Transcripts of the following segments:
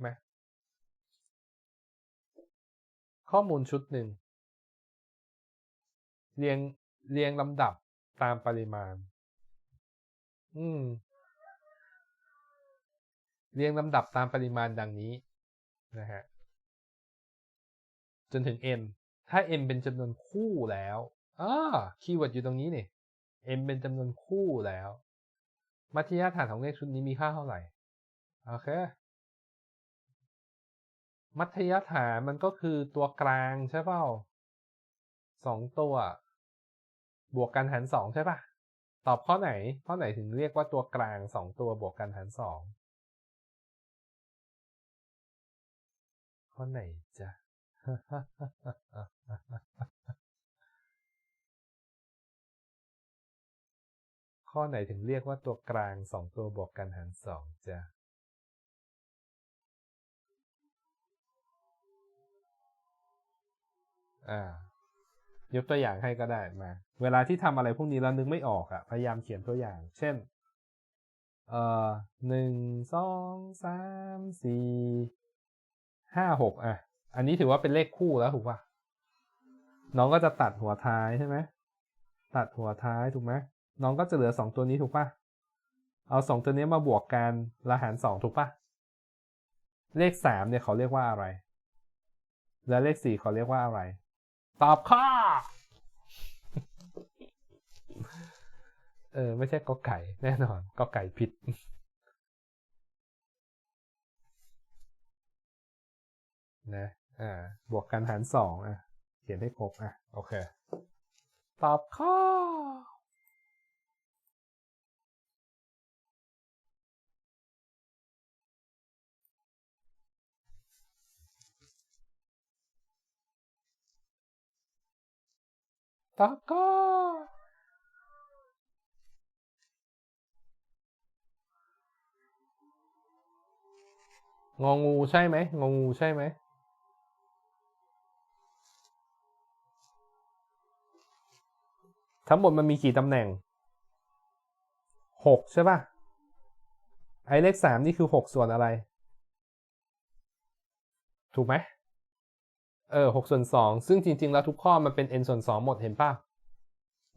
ไหมข้อมูลชุดหนึ่ง เรียงเรียงลำดับตามปริมาณ อืม เรียงลำดับตามปริมาณดังนี้นะฮะ จนถึง m ถ้า m เป็นจำนวนคู่แล้วอ่าคีย์เวิร์ดอยู่ตรงนี้นี่ m เป็นจำนวนคู่แล้ว มัธยฐานของเลขชุดนี้มีค่าเท่าไหร่ โอเค มัธยฐานมันก็คือตัวกลางใช่เปล่าสองตัว บวกกันหารสองใช่ปะตอบข้อไหน ข้อไหนถึงเรียกว่าตัวกลางสองตัวบวกกันหารสองข้อไหนจ๊ะข้อไหนถึงเรียกว่าตัวกลางสองตัวบวกกันหารสองจ้ะ อ่ายกตัวอย่างให้ก็ได้มา เวลาที่ทำอะไรพวกนี้แล้วนึกไม่ออกอะ่ะ พยายามเขียนตัวอย่าง เช่น เอ่อหนึ่งสองสามสี่ห้าหกอะ อันนี้ถือว่าเป็นเลขคู่แล้วถูกป่ะน้องก็จะตัดหัวท้ายใช่ไหมตัดหัวท้ายถูกไหมน้องก็จะเหลือสองตัวนี้ถูกป่ะเอาสองตัวนี้มาบวกกันละหารสองถูกป่ะเลขสามเนี่ยเขาเรียกว่าอะไร และเลขสี่เขาเรียกว่าอะไร ตอบข้อ เออ ไม่ใช่กอไก่ แน่นอนกอไก่ผิด นะอ่า บวกกันหารสองอะ เขียนให้ครบอะ โอเค ตอบข้อ ตอบข้ององูใช่ไหมงองูใช่ไหมทั้งหมดมันมีกี่ตำแหน่งหกใช่ป่ะ ไอเลขสามนี่คือหกส่วนอะไร ถูกไหม เออหกส่วนสองซึ่งจริง ๆ แล้วทุกข้อมันเป็น n ส่วนสองหมดเห็นป่ะ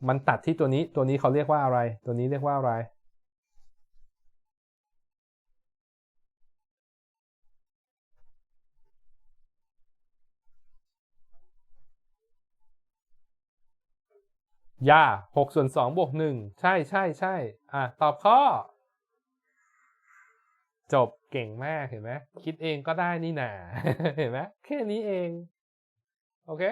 มันตัดที่ตัวนี้ตัวนี้เขาเรียกว่าอะไร ตัวนี้เรียกว่าอะไร ย่าหกส่วนสองบวกหนึ่งใช่ใช่ใช่อะ ตอบข้อ จบเก่งมากเห็นไหมคิดเองก็ได้นี่นาเห็นไหมแค่นี้เอง โอเค